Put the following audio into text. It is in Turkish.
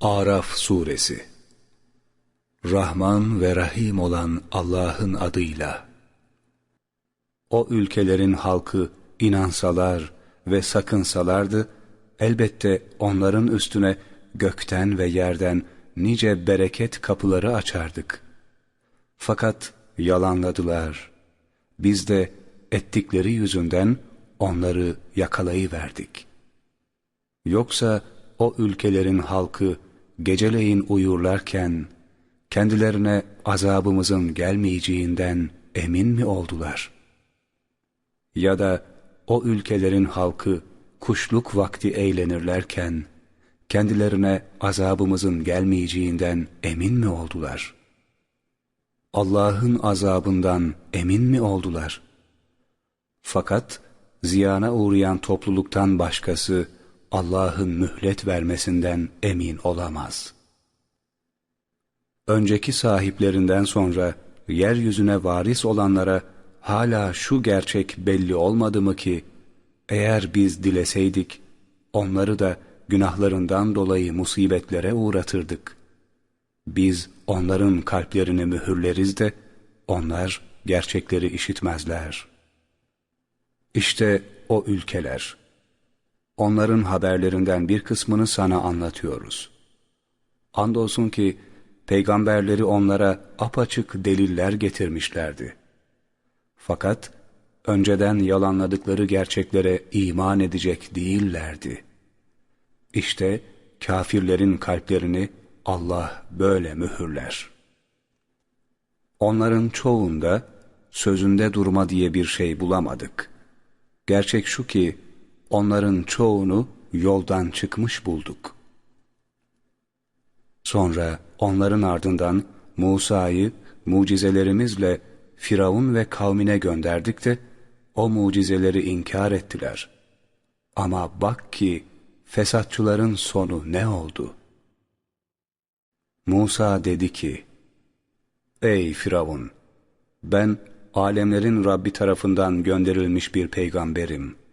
Araf Suresi Rahman ve Rahim olan Allah'ın adıyla O ülkelerin halkı inansalar ve sakınsalardı, elbette onların üstüne gökten ve yerden nice bereket kapıları açardık. Fakat yalanladılar. Biz de ettikleri yüzünden onları yakalayıverdik. Yoksa o ülkelerin halkı geceleyin uyurlarken kendilerine azabımızın gelmeyeceğinden emin mi oldular? Ya da o ülkelerin halkı kuşluk vakti eğlenirlerken kendilerine azabımızın gelmeyeceğinden emin mi oldular? Allah'ın azabından emin mi oldular? Fakat ziyana uğrayan topluluktan başkası Allah'ın mühlet vermesinden emin olamaz. Önceki sahiplerinden sonra yeryüzüne varis olanlara hala şu gerçek belli olmadı mı ki, eğer biz dileseydik, onları da günahlarından dolayı musibetlere uğratırdık. Biz onların kalplerini mühürleriz de, onlar gerçekleri işitmezler. İşte o ülkeler, onların haberlerinden bir kısmını sana anlatıyoruz. Andolsun ki peygamberleri onlara apaçık deliller getirmişlerdi. Fakat önceden yalanladıkları gerçeklere iman edecek değillerdi. İşte kafirlerin kalplerini Allah böyle mühürler. Onların çoğunda sözünde durma diye bir şey bulamadık. Gerçek şu ki onların çoğunu yoldan çıkmış bulduk. Sonra onların ardından Musa'yı mucizelerimizle Firavun ve kavmine gönderdik de o mucizeleri inkar ettiler. Ama bak ki fesatçıların sonu ne oldu? Musa dedi ki, Ey Firavun! Ben alemlerin Rabbi tarafından gönderilmiş bir peygamberim.''